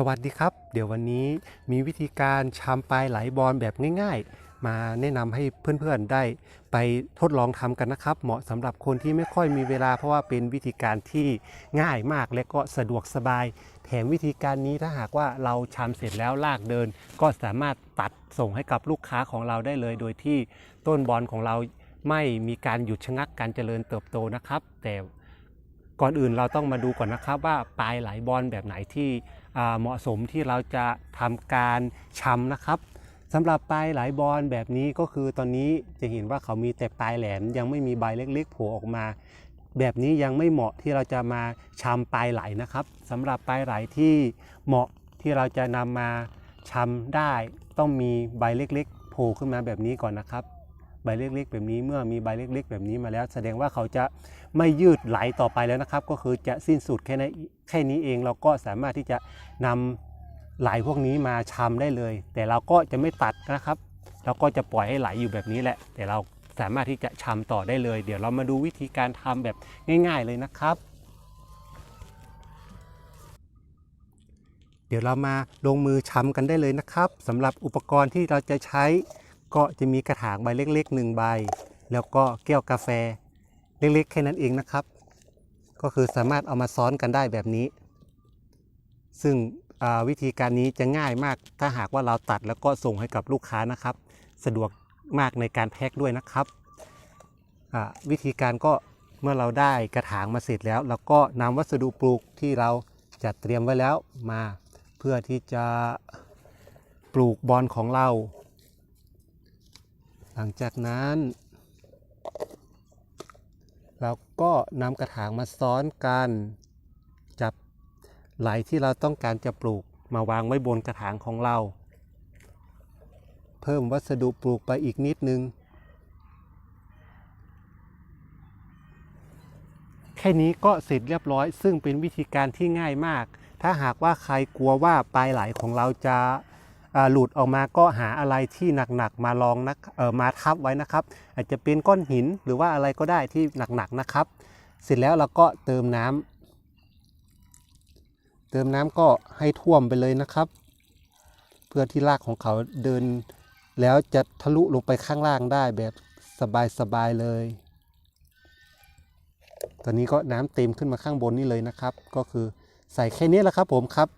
สวัสดีครับ เดี๋ยววันนี้มีวิธีการชำปลายไหลบอลแบบง่าย ๆ มาแนะนำให้เพื่อนๆได้ไปทดลองทำกันนะครับ เหมาะสำหรับคนที่ไม่ค่อยมีเวลาเพราะว่าเป็นวิธีการที่ง่ายมากและก็สะดวกสบาย แถมวิธีการนี้ถ้าหากว่าเราชำเสร็จแล้วลากเดิน ก็สามารถตัดส่งให้กับลูกค้าของเราได้เลย โดยที่ต้นบอลของเราไม่มีการหยุดชะงักการเจริญเติบโตนะครับ แต่ ก่อนอื่นเราต้องมาดูก่อนนะครับว่าปลายไหลบอลแบบไหนที่เหมาะสมที่เราจะทำการชำนะครับสำหรับปลายไหลบอลแบบนี้ก็คือตอนนี้จะเห็นว่าเขามีแต่ปลายแหลมยังไม่มีใบเล็กๆโผล่ออกมา แบบนี้ยังไม่เหมาะที่เราจะมาชำปลายไหลนะครับสำหรับปลายไหลที่เหมาะที่เราจะนำมาชำได้ ต้องมีใบเล็กๆโผล่ขึ้นมาแบบนี้ก่อนนะครับ ใบเล็กๆ แบบนี้เมื่อมีใบเล็กๆ แบบนี้มาแล้ว แสดงว่าเขาจะไม่ยืดไหลต่อไปแล้วนะครับ ก็คือจะสิ้นสุดแค่นี้แค่นี้เองเราก็สามารถที่จะนำไหลพวกนี้มาชำได้เลย แต่เราก็จะไม่ตัดนะครับ เราก็จะปล่อยให้ไหลอยู่แบบนี้แหละ แต่เราสามารถที่จะชำต่อได้เลย เดี๋ยวเรามาดูวิธีการทำแบบง่าย ๆ เลยนะครับ เดี๋ยวเรามาลงมือชำกันได้เลยนะครับสำหรับอุปกรณ์ที่เราจะใช้ ก็จะมีกระถางใบเล็กๆหนึ่งใบ แล้วก็แก้วกาแฟเล็กๆแค่นั้นเองนะครับ ก็คือสามารถเอามาซ้อนกันได้แบบนี้ ซึ่งวิธีการนี้จะง่ายมากถ้าหากว่าเราตัดแล้วก็ส่งให้กับลูกค้านะครับ สะดวกมากในการแพ็คด้วยนะครับ วิธีการก็เมื่อเราได้กระถางมาเสร็จแล้วเราก็นำวัสดุปลูกที่เราจัดเตรียมไว้แล้วมา เพื่อที่จะปลูกบอลของเรา หลังจากนั้น เราก็นำกระถางมาซ้อนกัน จับไหลที่เราต้องการจะปลูกมาวางไว้บนกระถางของเรา เพิ่มวัสดุปลูกไปอีกนิดนึง แค่นี้ก็เสร็จเรียบร้อย ซึ่งเป็นวิธีการที่ง่ายมาก ถ้าหากว่าใครกลัวว่าปลายไหลของเราจะ หลุดออกมาก็หาอะไรที่หนักๆมาลองนะเออมาทับไว้นะครับ อาจจะเป็นก้อนหินหรือว่าอะไรก็ได้ที่หนักๆนะครับ เสร็จแล้วเราก็เติมน้ำเติมน้ำก็ให้ท่วมไปเลยนะครับ เพื่อที่รากของเขาเดิน แล้วจะทะลุลงไปข้างล่างได้แบบสบายๆเลยตอนนี้ก็น้ำเต็มขึ้นมาข้างบนนี่เลยนะครับ ก็คือใส่แค่นี้แหละครับผมครับ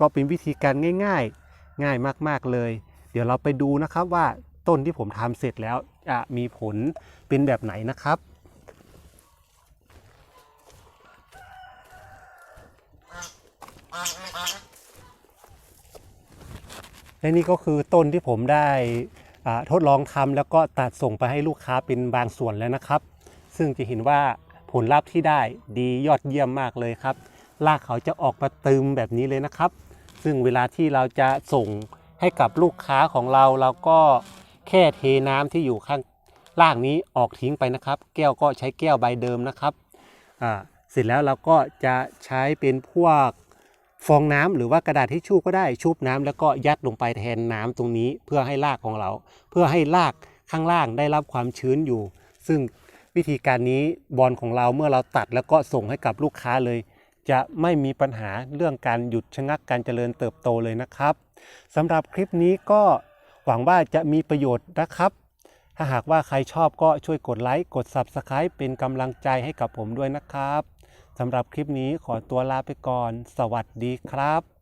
ก็เป็นวิธีการง่าย ๆ ง่ายมากๆเลย เดี๋ยวเราไปดูนะครับว่าต้นที่ผมทำเสร็จแล้วจะมีผลเป็นแบบไหนนะครับและนี่ก็คือต้นที่ผมได้ทดลองทำแล้วก็ตัดส่งไปให้ลูกค้าเป็นบางส่วนแล้วนะครับ ซึ่งจะเห็นว่าผลลัพธ์ที่ได้ดียอดเยี่ยมมากเลยครับรากเขาจะออกมาตึมแบบนี้เลยนะครับ ซึ่งเวลาที่เราจะส่งให้กับลูกค้าของเราเราก็แค่เทน้ำที่อยู่ข้างล่างนี้ออกทิ้งไปนะครับ แก้วก็ใช้แก้วใบเดิมนะครับอ่าเสร็จแล้วเราก็จะใช้เป็นพวกฟองน้ำหรือว่ากระดาษทิชชู่ก็ได้ชุบน้ำแล้วก็ยัดลงไปแทนน้ำตรงนี้เพื่อให้รากของเรา เพื่อให้รากข้างล่างได้รับความชื้นอยู่ ซึ่งวิธีการนี้บอลของเราเมื่อเราตัดแล้วก็ส่งให้กับลูกค้าเลย จะไม่มีปัญหาเรื่องการหยุดชะงักการเจริญเติบโตเลยนะครับสำหรับคลิปนี้ก็หวังว่าจะมีประโยชน์นะครับ ถ้าหากว่าใครชอบก็ช่วยกดไลค์กด Subscribe เป็นกำลังใจให้กับผมด้วยนะครับสำหรับคลิปนี้ขอตัวลาไปก่อน สวัสดีครับ